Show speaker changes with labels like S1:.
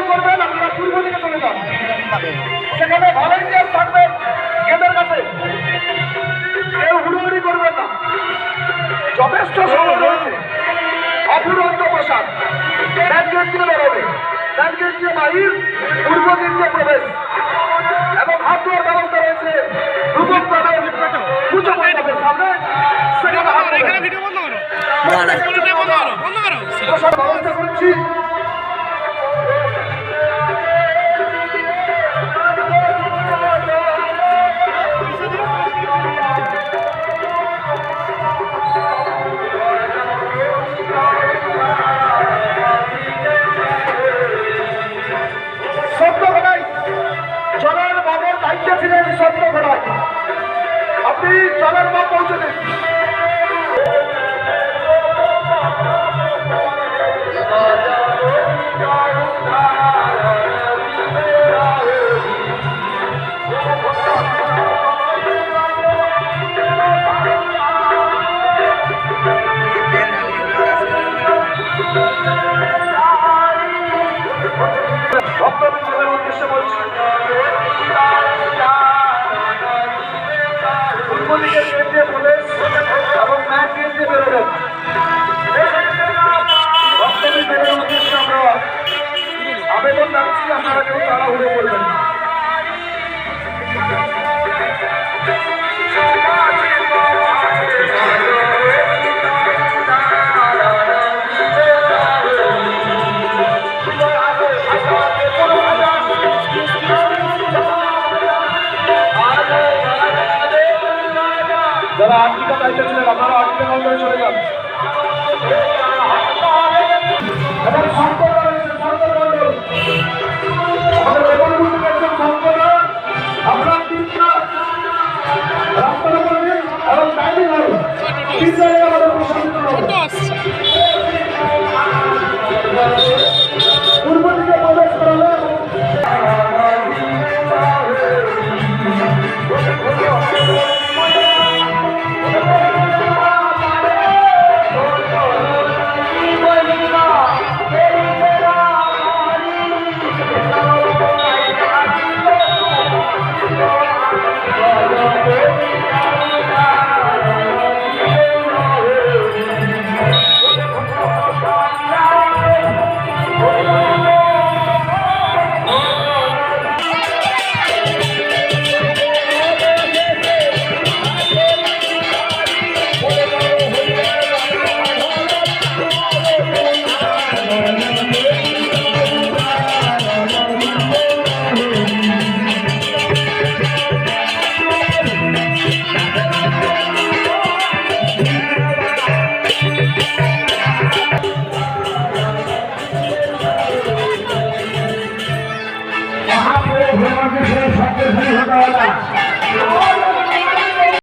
S1: Control করবেন আপনারা পূর্ব দিকে চলে যান। সেখানে ভলেন্টিয়ার থাকবেন গেটের কাছে। কেউ হুড়ুহুড়ি করবেন না। যথেষ্ট সময় রয়েছে। অফুরন্ত প্রসাদ। ব্যাক গেট দিয়ে বেরোবে। ব্যাক গেট দিয়ে বাহির পূর্ব দিক দিয়ে প্রবেশ। এবং হাত ধোয়ার ব্যবস্থা রয়েছে। রূপক তাদের পুজো মণ্ডপের সামনে। সেখানে হাত।
S2: ভিডিও বন্ধ করো বন্ধ করো। বন্ধ করো
S1: ব্যবস্থা করছি। uma ponte ali. আর্টিকা দায়িত্বে ছিলেন আপনারা কাউন্টারে চলে যান। এবার শঙ্কর
S3: के फिर सबके फिर होता वाला